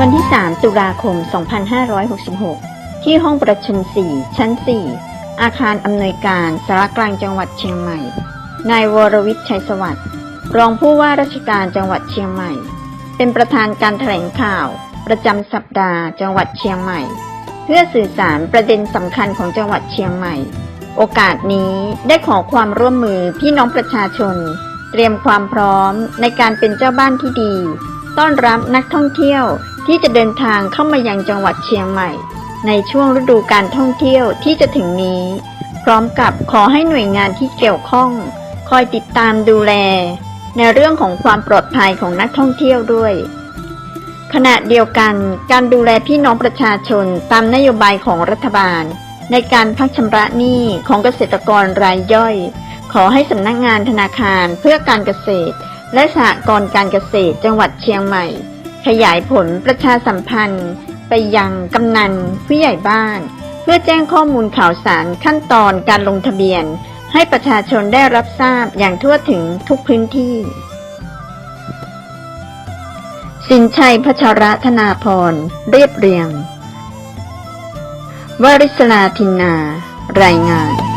วันที่ 3 ตุลาคม 2566 ที่ห้องประชุม 4 ชั้น 4 อาคารอำนวยการสารกลางจังหวัดเชียงใหม่ นายวรวิทย์ชัยสวัสดิ์รองผู้ว่าราชการจังหวัดเชียงใหม่ เป็นประธานการแถลงข่าว ประจำสัปดาห์จังหวัดเชียงใหม่ เพื่อสื่อสารประเด็นสำคัญของจังหวัดเชียงใหม่ โอกาสนี้ได้ขอความร่วมมือพี่น้องประชาชน เตรียมความพร้อมในการเป็นเจ้าบ้านที่ดี ต้อนรับนักท่องเที่ยว ที่จะเดินทางเข้ามายังจังหวัดเชียงใหม่ ในช่วงฤดูการท่องเที่ยวที่จะถึงนี้ พร้อมกับขอให้หน่วยงานที่เกี่ยวข้อง คอยติดตามดูแล ในเรื่องของความปลอดภัยของนักท่องเที่ยวด้วย ขณะเดียวกันการดูแลพี่น้องประชาชนตามนโยบายของรัฐบาล ในการพักชำระหนี้ของเกษตรกรรายย่อย ขอให้สำนักงานธนาคารเพื่อการเกษตร และสหกรณ์การเกษตรจังหวัดเชียงใหม่ ขยายผลประชาสัมพันธ์ ไปยังกำนันผู้ใหญ่บ้าน เพื่อแจ้งข้อมูลข่าวสารขั้นตอนการลงทะเบียน ให้ประชาชนได้รับทราบอย่างทั่วถึงทุกพื้นที่ สินชัยพัชรธนาพร เรียบเรียง วริศลาทินนา รายงาน